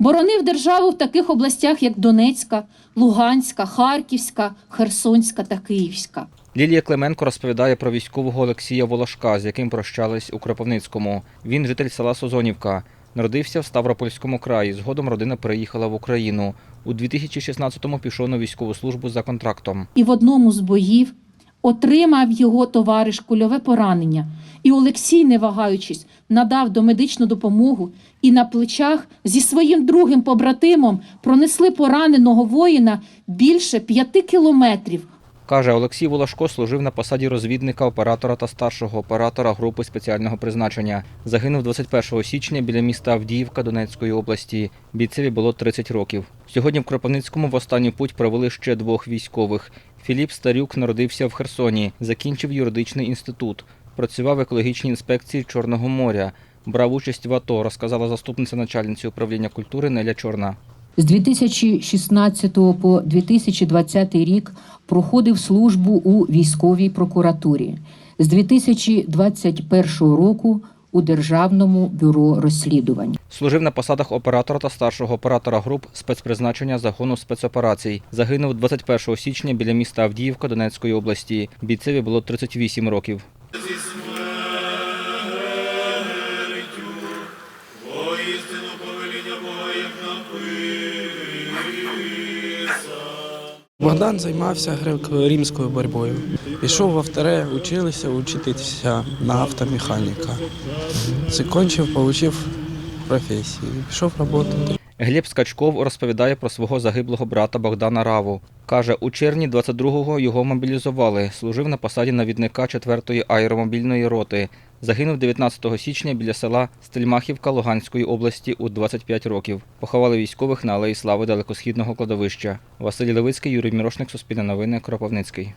Боронив державу в таких областях, як Донецька, Луганська, Харківська, Херсонська та Київська. Лілія Клименко розповідає про військового Олексія Волошка, з яким прощались у Кропивницькому. Він житель села Созонівка. Народився в Ставропольському краї. Згодом родина переїхала в Україну. У 2016-му пішов на військову службу за контрактом. І в одному з боїв отримав його товариш кульове поранення. І Олексій, не вагаючись, надав домедичну допомогу і на плечах зі своїм другим побратимом пронесли пораненого воїна більше п'яти кілометрів Каже, Олексій Волошко служив на посаді розвідника, оператора та старшого оператора групи спеціального призначення. Загинув 21 січня біля міста Авдіївка Донецької області. Бійцеві було 30 років. Сьогодні в Кропивницькому в останній путь провели ще двох військових. Філіп Старюк народився в Херсоні, закінчив юридичний інститут, працював в екологічній інспекції Чорного моря. Брав участь в АТО, розказала заступниця начальниці управління культури Неля Чорна. З 2016 по 2020 рік проходив службу у військовій прокуратурі. З 2021 року у Державному бюро розслідувань. Служив на посадах оператора та старшого оператора груп спецпризначення загону спецоперацій. Загинув 21 січня біля міста Авдіївка Донецької області. Бійцеві було 38 років. Воістину повеління Бога, як Богдан займався греко-римською боротьбою. Пішов в авторе, училися учитися на автомеханіка. Закінчив, отримав професію. Пішов працювати. Гліб Скачков розповідає про свого загиблого брата Богдана Раву. Каже, у червні 22-го його мобілізували. Служив на посаді навідника 4-ї аеромобільної роти. Загинув 19 січня біля села Стельмахівка Луганської області у 25 років. Поховали військових на Алеї Слави далекосхідного кладовища. Василь Левицький, Юрій Мірошник, Суспільне новини, Кропивницький.